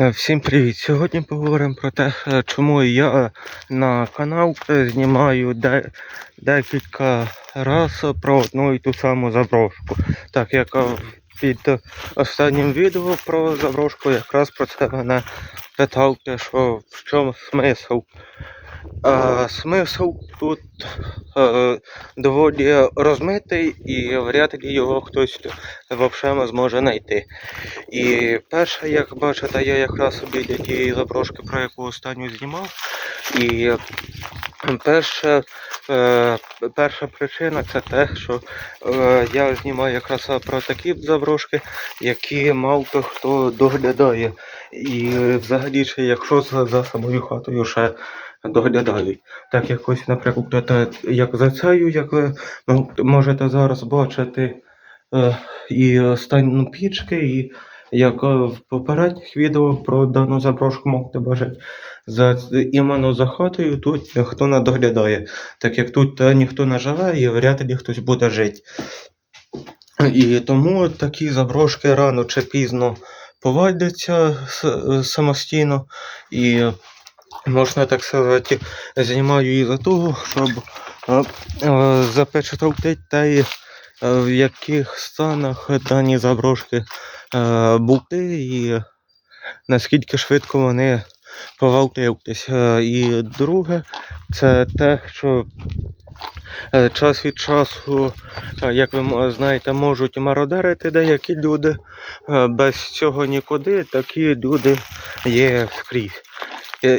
Е, Всім привіт! Сьогодні поговоримо про те, е, чому я на канал е, знімаю де, декілька разів про одну і ту саму заброшку. Так як е, під останнім відео про заброшку якраз про це мене питав, що в чому смисл. Смисл тут е, доволі розмитий і вряд ли його хтось взагалі зможе знайти. І перше, як бачите, я якраз біля тієї заброшки, про яку останню знімав. І перше, е, перша причина це те, що е, я знімаю якраз про такі заброшки, які мало хто доглядає. І взагалі, якщо за самою хатою ще доглядають. Так якось, наприклад, як за цею, як ви ну, можете зараз бачити, е, і стан пічки, і як е, в попередніх відео про дану заброшку можете бачити, за іменно за хатою тут ніхто не доглядає, так як тут е, ніхто не живе і вряд ли хтось буде жити. І тому такі заброшки рано чи пізно повадяться самостійно і можна так сказати, знімаю її за того, щоб е, е, запечатлити те, е, в яких станах дані заброшки бути були і наскільки швидко вони повалтились. Е, І друге, це те, що е, час від часу, е, як ви знаєте, можуть мародерити деякі люди. Е, Без цього нікуди такі люди є скрізь.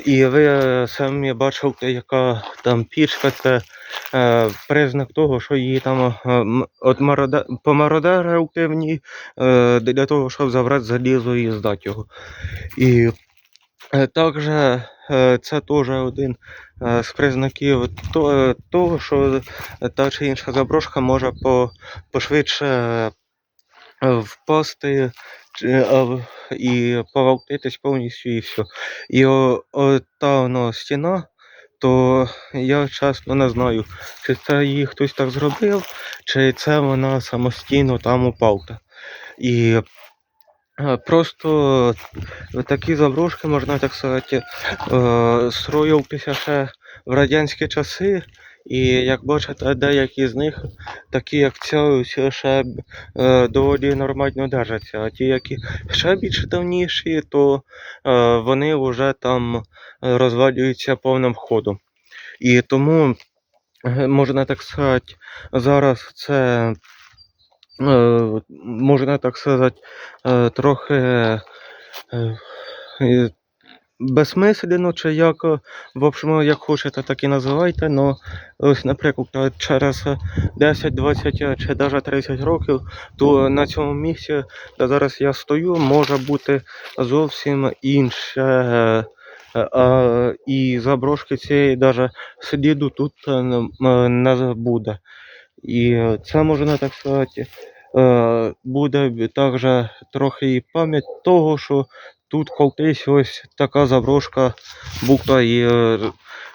І ви самі бачите, яка там пічка, це е, признак того, що її там е, помародерили в ній е, для того, щоб забрати залізо і здати його. І також е, це теж один е, з признаків е, того, що та чи інша заброшка може пошвидше е, впасти е, і повалтитись повністю і все. І та воно стіна, то я чесно не знаю, чи це її хтось так зробив, чи це вона самостійно там упала. І е, просто такі заброшки, можна так сказати, е, ще в радянські часи. І як бачите, деякі з них, такі як ця, ще е, доволі нормально держаться. А ті, які ще більш давніші, то е, вони вже там е, розвалюються повним ходом. І тому, е, можна так сказати, зараз це, е, можна так сказати, е, трохи е, безсмислено, чи як, е, в общем, як хочете, так і називайте. Но ось, наприклад, через е, 10, 20 е, чи навіть 30 років, то на цьому місці, де зараз я стою, може бути зовсім інше. і заброшки цієї навіть сліду тут не буде. І це можна так сказати, е, буде також трохи пам'ять того, що тут колись ось така заброшка букта І е,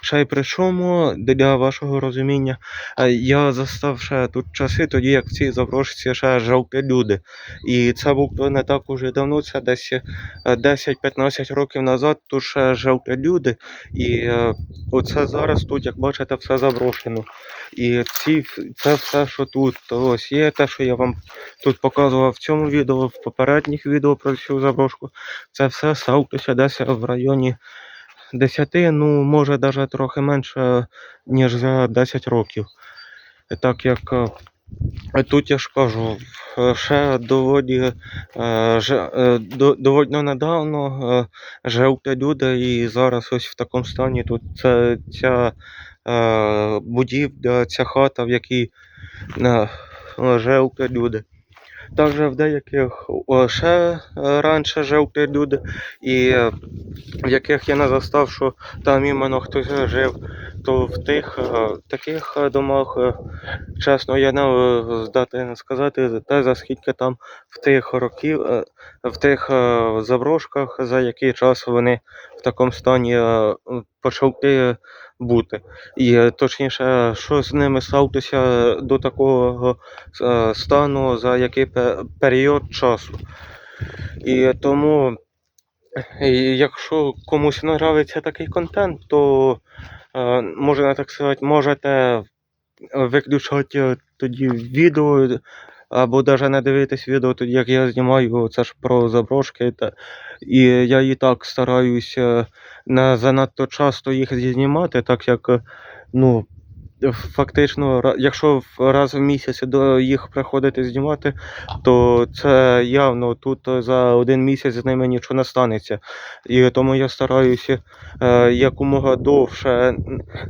ще й при чому, для вашого розуміння, е, я застав ще тут часи, тоді як в цій заброшці ще жили люди. І це було не так уже давно, це десь е, 10-15 років назад тут ще жили люди. І е, оце зараз тут, як бачите, все заброшено. І ці, це все, що тут. Ось є те, що я вам тут показував в цьому відео, в попередніх відео про цю заброшку. Це все ставилося десь в районі 10, ну може навіть трохи менше, ніж за 10 років. Так як е, тут я ж кажу, е, ще доволі, е, ж- е, до- доволі недавно е, люди, і зараз ось в такому стані тут ця е, будівля, ця хата, в якій е, люди. Також в деяких ще е, раніше жили люди, і е, в яких я не застав, що там іменно хтось жив, то в тих е, таких домах, чесно, я не здатен сказати за те, за скільки там в тих років, в тих заброшках, за який час вони в такому стані е, почали бути. І е, точніше, що з ними сталося до такого е, стану, за який період часу. І тому якщо комусь нравиться такий контент, то е, можна так сказати, можете виключати тоді відео, або навіть не дивитись відео, тоді як я знімаю це ж про заброшки. Та, і я і так стараюся не занадто часто їх знімати, так як ну, фактично, якщо раз в місяць до їх приходити знімати, то це явно тут е, за один місяць з ними нічого не станеться. І тому я стараюся е, якомога довше,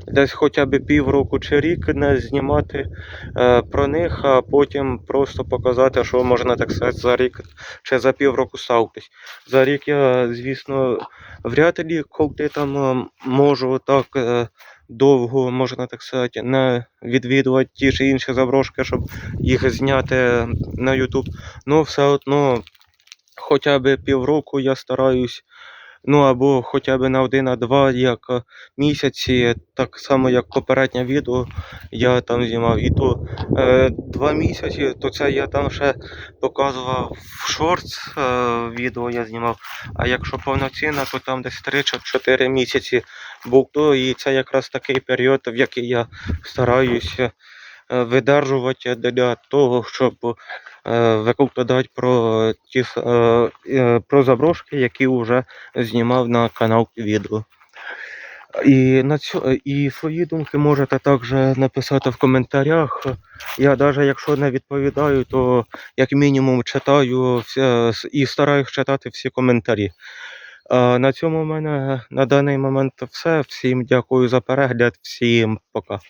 десь хоча б півроку чи рік не знімати е, про них, а потім просто показати, що можна так сказати за рік чи за півроку ставитись. За рік я, звісно, вряд ли коли там е, можу так. Довго, можна так сказати, не відвідувати ті чи інші заброшки, щоб їх зняти на YouTube. Ну, все одно, хоча б півроку я стараюсь, ну або хоча б на один, а два як е, місяці, так само як попереднє відео я там знімав. І то е, два місяці, то це я там ще показував в шортс е, відео я знімав. А якщо повноцінно, то там десь 3-4 місяці був то, і це якраз такий період, в який я стараюся е, видержувати для того, щоб е, викладати про ті е, е, про заброшки, які вже знімав на канал відео. І на цю і свої думки можете також написати в коментарях. Я навіть якщо не відповідаю, то як мінімум читаю і стараюсь читати всі коментарі. На цьому в мене на даний момент все. Всім дякую за перегляд, всім пока.